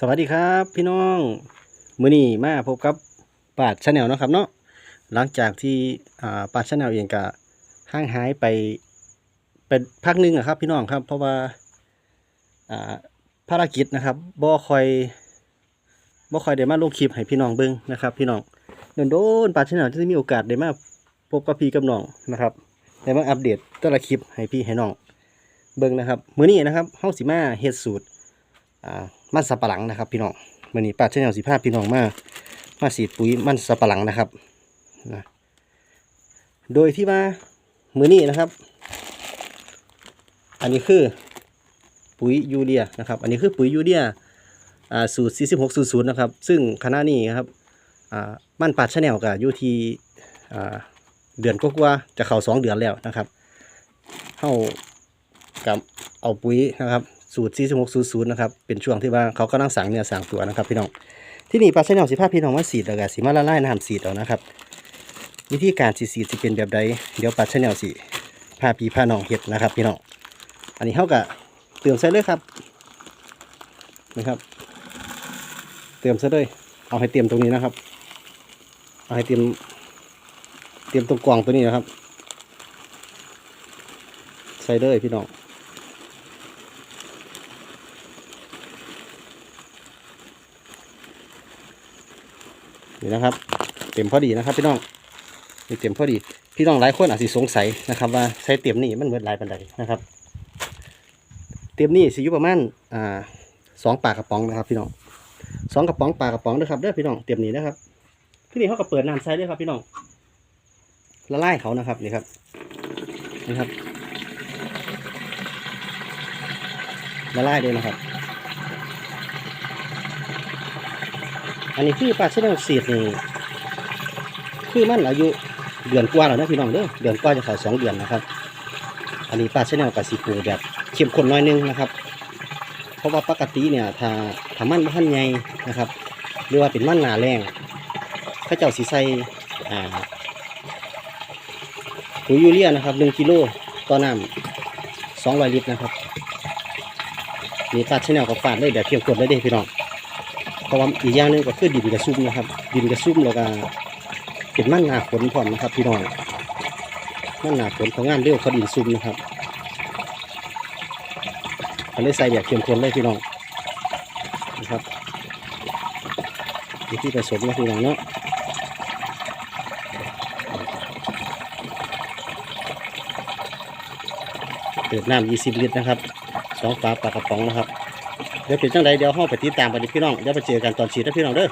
สวัสดีครับพี่น้องมือนี้มาพบกับปาดชาแนลนะครับเนาะหลังจากที่ปาดชาแนลเองก็ห่างหายไปเป็นพักหนึงอะครับพี่น้องครับ เพราะว่าภารกิจนะครับบ่คอยบ่คอยได้มาลงคลิปให้พี่น้องเบิ่งนะครับ พี่น้องโดนๆปาดชาแนลจะมีโอกาสได้มาพบกับพี่กับน้องนะครับได้มาอัปเดตแต่ละคลิปให้พี่ให้น้องเบิ่งนะครับมือนี้นะครับเฮาสิมาเฮ็ดสูตรอ่า มันสับปะหลังนะครับพี่น้องวันนี้ป้าเชนแนลสิพาพี่น้องมามาสีปุ๋ยมันสับปะหลังนะครับนะโดยที่ว่ามือนี้นะครับ อันนี้คือปุ๋ยยูเรียนะครับ อันนี้คือปุ๋ยยูเรียอ่าสูตร 4600 นะครับ ซึ่งคณะนี้ครับอ่ามันปาดชแนลกับยูทีอ่าเดือนก็กว่าจะเข้าสองเดือนแล้วนะครับเข้ากับเอาปุ๋ยนะครับ สูตร4600นะครับเป็นช่วงที่ว่าเขากำลังสั่งเนื้อสั่งตัวนะครับพี่น้องที่นี่ปลาเส้นหอสิภาพี่น้องมาสีดแล้วก็สีมาละลายน้ำสีดเอานะครับวิธีการสีสีจะเป็นแบบใดเดี๋ยวปลาเส้นหอสีพาพี่พาน้องเห็ดนะครับ พี่น้องอันนี้เขาก็เติมใส่เลยครับนะครับ เติมซะเลยเอาให้เตรียมตรงนี้นะครับ เอาให้เตรียมเตรียมตรงกล่องตัวนี้นะครับ ใส่เลยพี่น้อง นี่นะครับ เต็มพอดีนะครับ พี่น้องนี่เต็มพอดี พี่น้องหลายคนอาจจะสงสัยนะครับ ว่าใช้เต็มนี่มันเหมือนลายปันใดนะครับ เต็มนี่สิยูประมาณอ่าสองปากกระป๋องนะครับ พี่น้องสองกระป๋องปากกระป๋องนะครับเด้อพี่น้องเต็มนี่นะครับที่นี่เขาก็เปิดน้ำใส่ด้วยครับ พี่น้องละลายเขานะครับนี่ครับนี่ครับละลายเลยนะครับ อันนี้คือปลาเชนิดสีดนี่คือมันอายุเดือนกว่าแล้วนะพี่น้องเด้อเดือนกว่าจะเข้าสองเดือนนะครับ อันนี้ปลาเชนิดกับสีปูแบบเข้มข้นน้อยนึงนะครับ เพราะว่าปกติเนี่ยถ้าถ้ามันบ่ทันใหญ่นะครับหรือว่าเป็นมันหนาแรงข้าเจ้าสีใส่อ่าปุ๋ยยูเรียนะครับหนึ่งกิโลต่อน้ำสองร้อยลิตรนะครับนี่ปลาชนิดกับฟาดเลยแบบเข้มข้นเลยเด้พี่น้อง เพราะว่าอีกอย่างหนึงก็คือดินกระซุ่มนะครับ ดินกระซุ่มแล้วก็เป็นมันหนาฝนพร้อมนะครับ พี่น้องมันหนาฝนของงานเร็วเขาดินซุ่มนะครับเขาเลยใส่แบบเข้มข้นเลยพี่น้องนะครับวิธีผสมนะพี่น้องเนาะเติมน้ำ20 ลิตรนะครับสองฝาปลากระป๋องนะครับ เดี๋ยวเป็นจังใดเดี๋ยวห้องไปติดตามกันดิพี่น้องเดี๋ยวไปเจอกันตอนฉีดนะพี่น้องเด้อ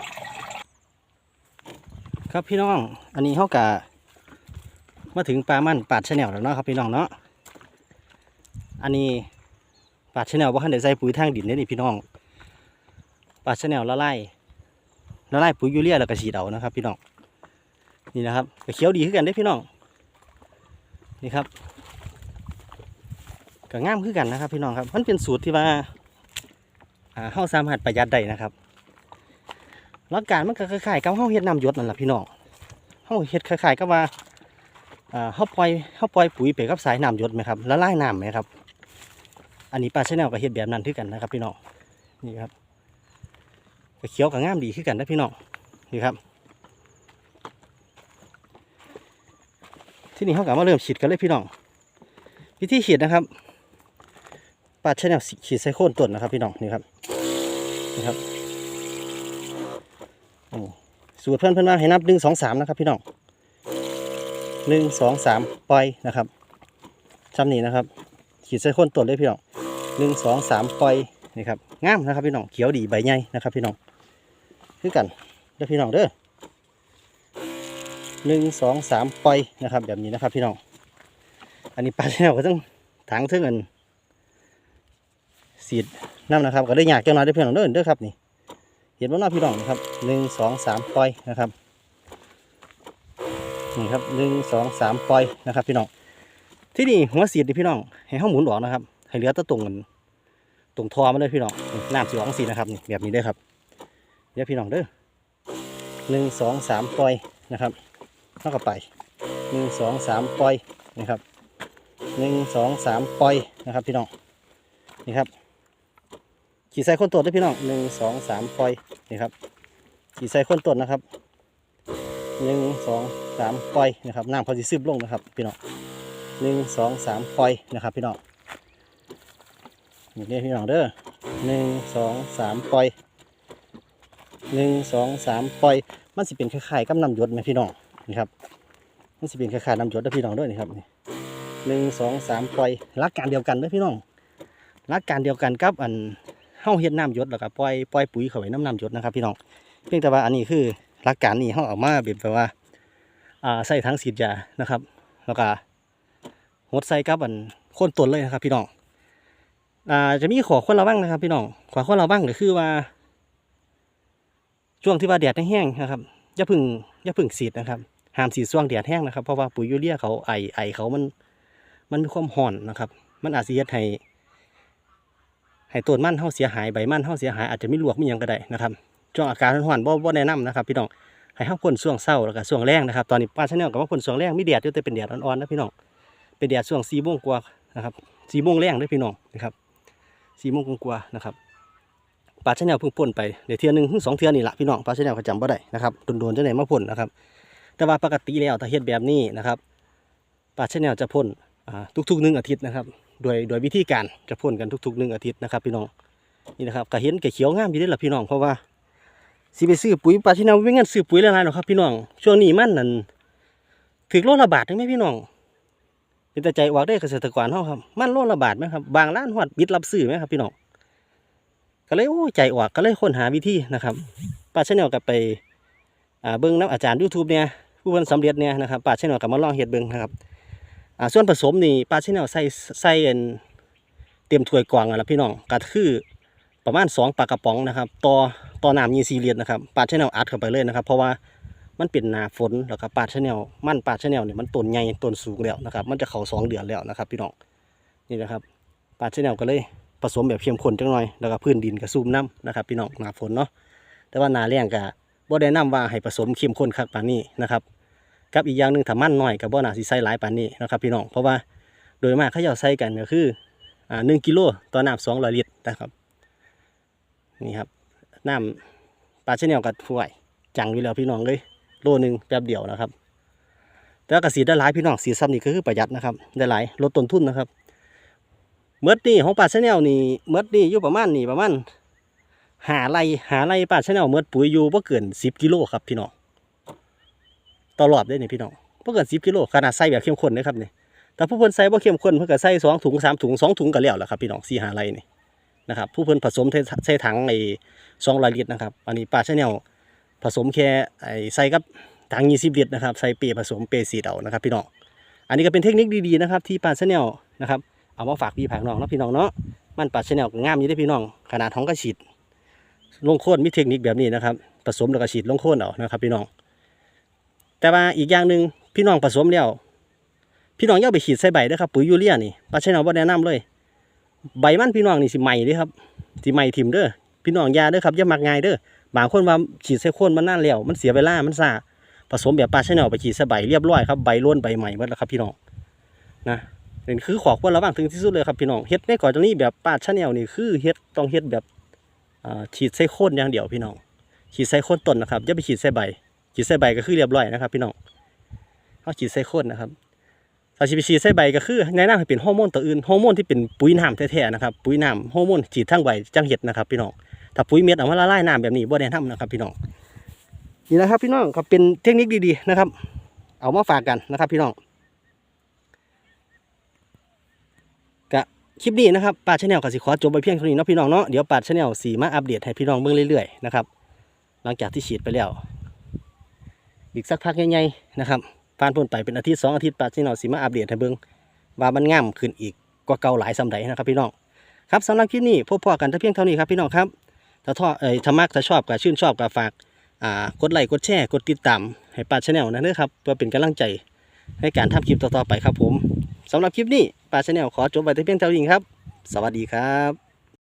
ครับพี่น้อง อันนี้เขากะมาถึงปลามันปาดชแนลแล้วเนาะครับพี่น้องเนาะอันนี้ปาดชแนลว่าขันได้ใส่ปุ๋ยทางดินเนี่ยนี่พี่น้องปาดชแนลละลายละลายปุ๋ยยูเรียแล้วก็ฉีดเอานะครับ พี่น้องนี่นะครับก็เขียวดีขึ้นกันได้พี่น้องนี่ครับก็งามขึ้นกันนะครับ พี่น้องครับ มันเป็นสูตรที่ว่า เฮาสามารถประหยัดได้นะครับหลักการมันก็คล้ายๆกับเฮาเฮ็ดน้ำหยดนั่นแหละพี่น้องเฮาเฮ็ดคล้ายๆกับว่าอ่าเฮาปล่อยเฮาปล่อยปุ๋ยไปกับสายน้ำหยดไหมครับและลายน้ำไหมครับ อันนี้ปลาชแนลก็เฮ็ดแบบนั้นคือกันนะครับ พี่น้องนี่ครับก็เขียวกับงามดีคือกันนะพี่น้องนี่ครับ ที่นี่เขาก็มาเริ่มฉีดกันเลยพี่น้องวิธีฉีดนะครับ ปาดชแนลขีดไซโคนต้นนะครับ พี่น้องนี่ครับนี่ครับอืมสูตรเพื่อนเพื่อนมาให้นับหนึ่งสองสามนะครับ พี่น้องหนึ่งสองสามปล่อยนะครับจำนี้นะครับ ขีดไซโคนต้นเลยพี่น้องหนึ่งสองสามปล่อยนี่ครับงามนะครับ พี่น้องเขียวดีใบใหญ่นะครับ พี่น้องคือกันเด้อพี่น้องเด้อหนึ่งสองสามปล่อยนะครับ แบบนี้นะครับ พี่น้อง อันนี้ปลาชแนลก็ต้องถังเท่าเงิน สีดน้ำนะครับ ก็ได้ยากจังหน่อยได้เพียงเด้อเด้อครับนี่เห็นว่าน้าพี่น้องนะครับหนึ่งสองสามปล่อยนะครับนี่ครับหนึ่งสองสามปล่อยนะครับพี่น้องที่นี่หัวสีดนี่พี่น้องให้ห้องหมุนออกนะครับ ให้เหลือตะตรงกันตรงทอมาเลยพี่น้องน้ำสีออกสีนะครับนี่แบบนี้เด้ครับเดี๋ยวพี่น้องเด้อหนึ่งสองสามปล่อยนะครับเท่ากับไปหนึ่งสองสามปล่อยนะครับหนึ่งสองสามปล่อยนะครับพี่น้องนี่ครับ ขีดใส่คนต้นได้อพี่น้องหนึ่งสองสามปล่อยนี่ครับขีดใส่คนต้นนะครับหนึ่งสองสามปล่อยนะครับน้ำเขาจะซึมลงนะครับ พี่น้องหนึ่งสองสามปล่อยนะครับ พี่น้องนี่เด้พี่น้องเด้อหนึ่งสองสามปล่อยหนึ่งสองสามปล่อยมันสิเป็นคล้ายๆกับน้ำหยดไหมพี่น้องนี่ครับมันสิเป็นคล้ายๆน้ำหยดด้อพี่น้องด้อนี่ครับหนึ่งสองสามปล่อยหลักการเดียวกันเด้อพี่น้องหลักการเดียวกันกับอัน เฮาเฮ็ดน้ำหยศแล้วก็ปล่อยปล่อยปุ๋ยเข้าไปน้ำน้ำหยศนะครับพี่น้องเพียงแต่ว่าอันนี้คือหลักการนี้เฮาเอามาเป็นแบบว่าอ่าใส่ทั้งฉีดยานะครับ แล้วก็หดใส่กับอันโคนต้นเลยนะครับ พี่น้องอ่าจะมีขอคนระวังนะครับ พี่น้องขอคนระวังก็คือว่า ช่วงที่ว่าแดดแห้งนะครับอย่าพึ่งอย่าพึ่งสีดนะครับห้ามสีดช่วงแดดแห้งนะครับเพราะว่าปุ๋ยยูเรียเขาไอไอเขามันมันมีความห่อนนะครับ มันอาจจะเฮ็ดให้ ให้ต้นมันเฮาเสียหายใบมันเฮาเสียหายอาจจะไม่ลวกไม่ยังก็ได้นะครับช่วงอากาศร้อนๆบ่บ่แนะนำนะครับพี่น้องให้เฮาพ่นช่วงเช้าแล้วก็ช่วงแรงนะครับตอนนี้ป้าชาแนลก็ว่าพ่นช่วงแรงมีแดดอยู่แต่เป็นแดดอ่อนๆนะพี่น้องเป็นแดดช่วง4โมงกว่านะครับ4โมงแรงด้อพี่น้องนะครับ4โมงกว่านะครับป้าชาแนลเพิ่งพ่นไปเดี๋ยวเทื่อหนึงถึงสองเทื่อนี่ละพี่น้องป้าชาแนลก็จำบ่ได้นะครับโดนๆจังได๋มาพ่นนะครับแต่ว่าปกติแล้วถ้าเฮ็ดแบบนี้นะครับป้าชาแนลจะพ่นทุกๆหนึ่งอาทิตย์นะครับ โดยโดยวิธีการจะพ่นกันทุกๆหนึ่งอาทิตย์นะครับพี่น้องนี่นะครับก็เห็นแก่เขียวงามอยู่เด้อล่ะพี่น้องเพราะว่าสิไปซื้อปุ๋ยปลาที่นาไม่งั้นซื้อปุ๋ยละลายหรอกครับพี่น้องช่วงนี้มันนั่นถึงโลละบาทได้ไหมพี่น้องเป็นแต่ใจออกได้เกษตรกรเฮาครับมันโลละบาทไหมครับบางร้านฮอดบิดรับซื้อไหมครับพี่น้องก็เลยโอ้ใจออกก็เลยค้นหาวิธีนะครับป้าชาแนลก็ไปเบิ่งน้ำอาจารย์ YouTube เนี่ยผู้เพิ่นสำเร็จเนี่ยนะครับป้าชาแนลก็มาลองเฮ็ดเบิ่งนะครับ อ่าส่วนผสมนี่ปลาชแนลใส่ใส่อันเตรียมถ้วยกวางอะละพี่น้องก็คือประมาณ 2ปลากระป๋องนะครับต่อต่อน้ำยีซีเรียสนะครับปลาชแนลอัดเข้าไปเลยนะครับ เพราะว่ามันเป็นหนาฝนแล้วก็ปลาชแนลมันปลาชแนลเนี่ยมันต้นใหญ่ต้นสูงแล้วนะครับ มันจะเข้าสองเดือนแล้วนะครับ พี่น้องนี่นะครับปลาชแนลก็เลยผสมแบบเข้มข้นจังหน่อยแล้วก็พื้นดินก็ซูมน้ำนะครับ พี่น้องหนาฝนเนาะแต่ว่าหนาแรงก็บ่ได้นำว่าให้ผสมเข้มข้นคักปานนี้นะครับ กับอีกอย่างหนึ่งถ้ามันหน้อยกับบ่น่าสิใส่หลายปานนี้นะครับพี่น้องเพราะว่าโดยมากเขาจะใส่กันก็คืออ่าหนึ่งกิโลต่อน้ำสองร้อยลิตรนะครับนี่ครับน้ำปลาชะเนียวกับถ้วยจังอยู่แล้วพี่น้องเลยโลหนึ่งแป๊บเดียวนะครับ แต่ว่ากสีได้หลายพี่น้องสีซ้ำนี่ก็คือประหยัดนะครับได้หลายลดต้นทุนนะครับเมื่อนี่ของปลาชะเนียวนี่เมื่อนี่อยู่ประมาณนี่ประมาณหาไรหาไรปลาชะเนียวเมื่อปุ๋ยอยู่บ่าเกินสิบกิโลครับพี่น้อง ตลอดเลยนี่พี่น้องพวกเกินสิบกิโลขนาดใส่แบบเข้มข้นนะครับนี่แต่ผู้เพิ่นใส่บ่เข้มข้นเพิ่นก็ใส่สองถุงสามถุงสองถุงก็แล้วแหละครับพี่น้องสี่หาไรนี่นะครับผู้เพิ่นผสมใส่ถังไอ้สองร้อยลิตรนะครับอันนี้ปลาชาแนลผสมแค่ไอ้ใส่กับถังยี่สิบลิตรนะครับใส่เปรย์ผสมเปรย์สีเดานะครับพี่น้องอันนี้ก็เป็นเทคนิคดีๆนะครับที่ปลาชาแนลนะครับเอามาฝากพี่ผากน้องเนาะพี่น้องเนาะมันปลาชาแนลก็งามอยู่ได้พี่น้อง ขนาดท้องก็ฉีดลงโคนมีเทคนิคแบบนี้นะครับผสมแล้วก็ฉีดลงโคนเอานะครับพี่น้อง แต่ว่าอีกอย่างหนึ่งพี่น้องผสมแล้วพี่น้องย่าไปฉีดใส่ใบด้อครับปุ๋ยยูเรียนี่ปลาชแนลบ่แนะนำเลย ใบมันพี่น้องนี่สิใหม่ด้อครับสิใหม่ทิ่มเด้อพี่น้องยาเด้อครับย่ามักง่ายเด้อบางคนว่าฉีดใส่โคนมันน่านแล้วมันเสียเวลามันซาผสมแบบปลาชแนลไปฉีดใส่ใบเรียบร้อยครับใบล้วนใบใหม่หมดแล้วครับพี่น้องนะนี่คือขอควรระวังถึงที่สุดเลยครับพี่น้องเฮ็ดในก่อนตรงนี้แบบปลาชแนลนี่คือเฮ็ดต้องเฮ็ดแบบฉีดใส่โคนอย่างเดียวพี่น้องฉีดใส่โคนต้นนะครับอย่าไปฉีดใส่ใบ ฉีดใส่ใบก็คือเรียบร้อยนะครับ พี่น้องเขาฉีดใส่โคนนะครับถ้าฉีดไปฉีดใส่ใบก็คือแนะนำให้เป็นฮอร์โมนตัวอื่นฮอร์โมนที่เป็นปุ๋ยน้ำแท้ๆนะครับปุ๋ยน้ำฮอร์โมนฉีดทั้งใบจังเห็ดนะครับ พี่น้องถ้าปุ๋ยเม็ดเอามาละลายน้ำแบบนี้บ่แนะนำนะครับ พี่น้องนี่นะครับ พี่น้องครับเป็นเทคนิคดีๆนะครับ เอามาฝากกันนะครับ พี่น้องกะคลิปนี้นะครับปาชแนลก็สิขอจบไปเพียงเท่านี้นะพี่น้องเนาะเดี๋ยวปาชแนลสีมาอัปเดตให้พี่น้องเบิ่งเรื่อยๆนะครับหลังจากที่ฉีดไปแล้ว อีกสักพักใหญ่ๆนะครับผ่านพ้นไปเป็นอาทิตย์สองอาทิตย์ปาที่เราสิมาอัปเดตให้เบิ่งว่ามันงามขึ้นอีกกว่าเก่าหลายสำใดนะครับพี่น้องครับสำหรับคลิปนี้พบพอกันแต่เพียงเท่านี้ครับพี่น้องครับถ้าทอเอ่ยถ้ามักถ้าชอบก็ชื่นชอบก็ฝากอ่ากดไลค์กดแชร์กดติดตามให้ปาชแนลนะเด้อครับเพื่อเป็นกำลังใจให้การทำคลิปต่อๆไปครับผมสำหรับคลิปนี้ปาชแนลขอจบไว้แต่เพียงเท่านี้ครับ สวัสดีครับ